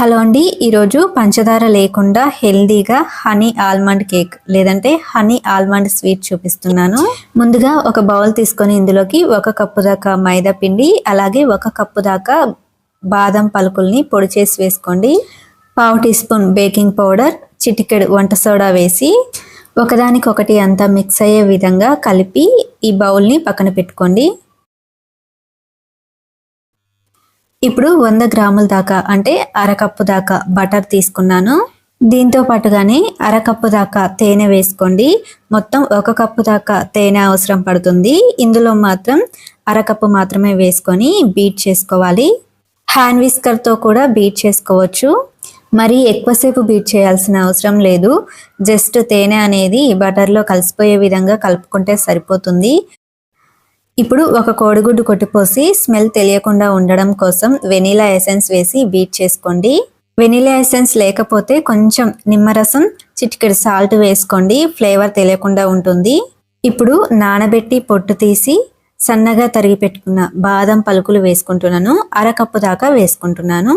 Hello అండి ఈరోజు పంచదార లేకుండా హెల్దీగా హనీ ఆల్మండ్ కేక్ లేదంటే హనీ ఆల్మండ్ స్వీట్ చూపిస్తున్నాను. ముందుగా ఒక బౌల్ తీసుకొని ఇందులోకి ఒక కప్పు దాకా మైదా పిండి అలాగే ఒక కప్పు దాకా బాదం పలుకుల్ని పొడి చేసి వేసుకోండి. పావు టీ స్పూన్ బేకింగ్ పౌడర్ చిటికెడు వంట సోడా వేసి ఒకదానికొకటి అంతా మిక్స్ అయ్యే విధంగా కలిపి ఈ బౌల్ని పక్కన పెట్టుకోండి. ఇప్పుడు వంద గ్రాముల దాకా అంటే అరకప్పు దాకా బటర్ తీసుకున్నాను. దీంతో పాటుగానే అరకప్పు దాకా తేనె వేసుకోండి. మొత్తం ఒక కప్పు దాకా తేనె అవసరం పడుతుంది. ఇందులో మాత్రం అరకప్పు మాత్రమే వేసుకొని బీట్ చేసుకోవాలి. హ్యాండ్ విస్కర్తో కూడా బీట్ చేసుకోవచ్చు. మరి ఎక్కువసేపు బీట్ చేయాల్సిన అవసరం లేదు. జస్ట్ తేనె అనేది బటర్లో కలిసిపోయే విధంగా కలుపుకుంటే సరిపోతుంది. ఇప్పుడు ఒక కోడిగుడ్డు కొట్టిపోసి స్మెల్ తెలియకుండా ఉండడం కోసం వెనీలా ఎసెన్స్ వేసి బీట్ చేసుకోండి. వెనీలా ఎసెన్స్ లేకపోతే కొంచెం నిమ్మరసం చిటికెడు సాల్ట్ వేసుకోండి. ఫ్లేవర్ తెలియకుండా ఉంటుంది. ఇప్పుడు నానబెట్టి పొట్టు తీసి సన్నగా తరిగి పెట్టుకున్న బాదం పలుకులు వేసుకుంటున్నాను. అరకప్పు దాకా వేసుకుంటున్నాను.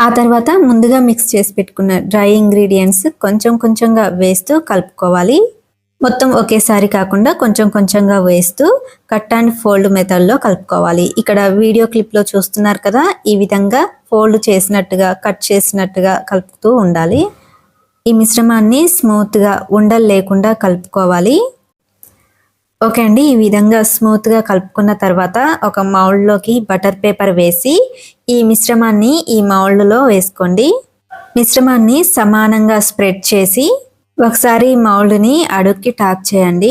ఆ తర్వాత ముందుగా మిక్స్ చేసి పెట్టుకున్న డ్రై ఇంగ్రీడియంట్స్ కొంచెం కొంచెంగా వేస్తూ కలుపుకోవాలి. మొత్తం ఒకేసారి కాకుండా కొంచెం కొంచెంగా వేస్తూ కట్ అండ్ ఫోల్డ్ మెథడ్లో కలుపుకోవాలి. ఇక్కడ వీడియో క్లిప్లో చూస్తున్నారు కదా ఈ విధంగా ఫోల్డ్ చేసినట్టుగా కట్ చేసినట్టుగా కలుపుతూ ఉండాలి. ఈ మిశ్రమాన్ని స్మూత్గా ఉండలు లేకుండా కలుపుకోవాలి. ఓకే అండి ఈ విధంగా స్మూత్గా కలుపుకున్న తర్వాత ఒక మౌల్డ్లోకి బటర్ పేపర్ వేసి ఈ మిశ్రమాన్ని ఈ మౌల్డ్లో వేసుకోండి. మిశ్రమాన్ని సమానంగా స్ప్రెడ్ చేసి ఒకసారి మౌల్డ్ని అడుక్కి టాప్ చేయండి.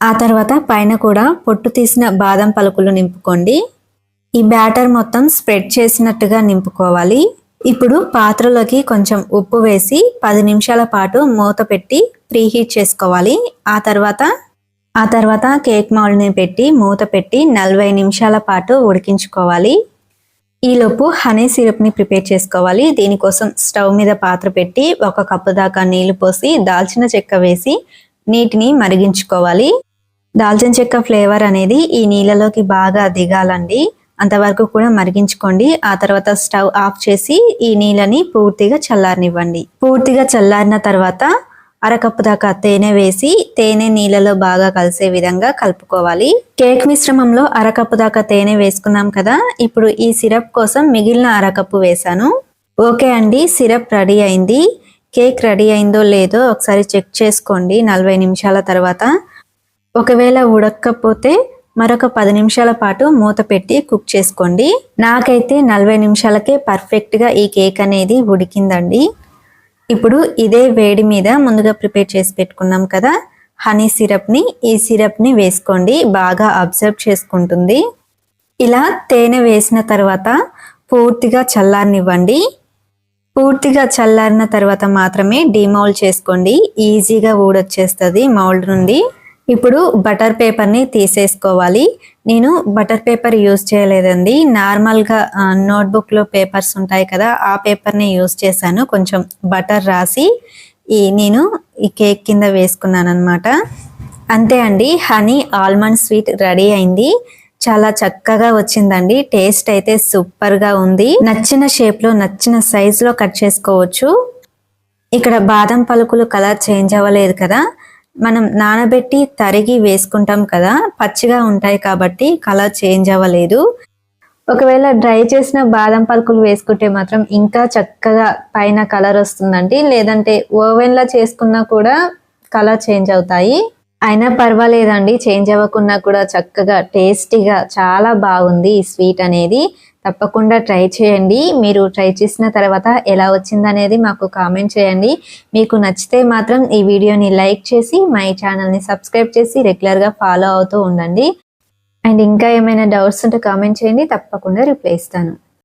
ఆ తర్వాత పైన కూడా పొట్టు తీసిన బాదం పలుకులు నింపుకోండి. ఈ బ్యాటర్ మొత్తం స్ప్రెడ్ చేసినట్టుగా నింపుకోవాలి. ఇప్పుడు పాత్రలోకి కొంచెం ఉప్పు వేసి పది నిమిషాల పాటు మూత పెట్టి ప్రీహీట్ చేసుకోవాలి. ఆ తర్వాత ఆ తర్వాత కేక్ మౌల్డ్ని పెట్టి మూత పెట్టి నలభై నిమిషాల పాటు ఉడికించుకోవాలి. ఈలోపు హనీ సిరప్ని ప్రిపేర్ చేసుకోవాలి. దీనికోసం స్టవ్ మీద పాత్ర పెట్టి ఒక కప్పు దాకా నీళ్ళు పోసి దాల్చిన చెక్క వేసి నీటిని మరిగించుకోవాలి. దాల్చిన చెక్క ఫ్లేవర్ అనేది ఈ నీళ్ళలోకి బాగా దిగాలండి. అంతవరకు కూడా మరిగించుకోండి. ఆ తర్వాత స్టవ్ ఆఫ్ చేసి ఈ నీళ్ళని పూర్తిగా చల్లారనివ్వండి. పూర్తిగా చల్లారిన తర్వాత అరకప్పు దాకా తేనె వేసి తేనె నీళ్ళలో బాగా కలిసే విధంగా కలుపుకోవాలి. కేక్ మిశ్రమంలో అరకప్పు దాకా తేనె వేసుకున్నాం కదా ఇప్పుడు ఈ సిరప్ కోసం మిగిలిన అరకప్పు వేసాను ఓకే అండి సిరప్ రెడీ అయింది. కేక్ రెడీ అయిందో లేదో ఒకసారి చెక్ చేసుకోండి నలభై నిమిషాల తర్వాత. ఒకవేళ ఉడక్కపోతే మరొక పది నిమిషాల పాటు మూత పెట్టి కుక్ చేసుకోండి. నాకైతే నలభై నిమిషాలకే పర్ఫెక్ట్గా ఈ కేక్ అనేది ఉడికిందండి. ఇప్పుడు ఇదే వేడి మీద ముందుగా ప్రిపేర్ చేసి పెట్టుకున్నాం కదా హనీ సిరప్ని. ఈ సిరప్ని వేసుకోండి బాగా అబ్జర్వ్ చేసుకుంటుంది. ఇలా తేనె వేసిన తర్వాత పూర్తిగా చల్లారనివ్వండి. పూర్తిగా చల్లారిన తర్వాత మాత్రమే డిమౌల్డ్ చేసుకోండి. ఈజీగా ఊడొచ్చేస్తుంది మౌల్డ్ నుండి. ఇప్పుడు బటర్ పేపర్ని తీసేసుకోవాలి. నేను బటర్ పేపర్ యూజ్ చేయలేదండి. నార్మల్గా నోట్బుక్లో పేపర్స్ ఉంటాయి కదా ఆ పేపర్ని యూజ్ చేశాను. కొంచెం బటర్ రాసి ఈ నేను ఈ కేక్ కింద వేసుకున్నాను అనమాట అంతే అండి. హనీ ఆల్మండ్ స్వీట్ రెడీ అయింది. చాలా చక్కగా వచ్చిందండి. టేస్ట్ అయితే సూపర్గా ఉంది. నచ్చిన షేప్లో నచ్చిన సైజులో కట్ చేసుకోవచ్చు. ఇక్కడ బాదం పలుకులు కలర్ చేంజ్ అవ్వలేదు కదా. మనం నానబెట్టి తరిగి వేసుకుంటాం కదా పచ్చిగా ఉంటాయి కాబట్టి కలర్ చేంజ్ అవ్వలేదు. ఒకవేళ డ్రై చేసిన బాదం పలుకులు వేసుకుంటే మాత్రం ఇంకా చక్కగా పైన కలర్ వస్తుందండి. లేదంటే ఓవెన్లో చేసుకున్నా కూడా కలర్ చేంజ్ అవుతాయి. అయినా పర్వాలేదండి చేంజ్ అవ్వకున్నా కూడా చక్కగా టేస్టీగా చాలా బాగుంది ఈ స్వీట్ అనేది. తప్పకుండా ట్రై చేయండి. మీరు ట్రై చేసిన తర్వాత ఎలా వచ్చిందనేది మాకు కామెంట్ చేయండి. మీకు నచ్చితే మాత్రం ఈ వీడియోని లైక్ చేసి మై ఛానల్ని సబ్స్క్రైబ్ చేసి రెగ్యులర్గా ఫాలో అవుతూ ఉండండి. అండ్ ఇంకా ఏమైనా డౌట్స్ ఉంటే కామెంట్ చేయండి. తప్పకుండా రిప్లై ఇస్తాను.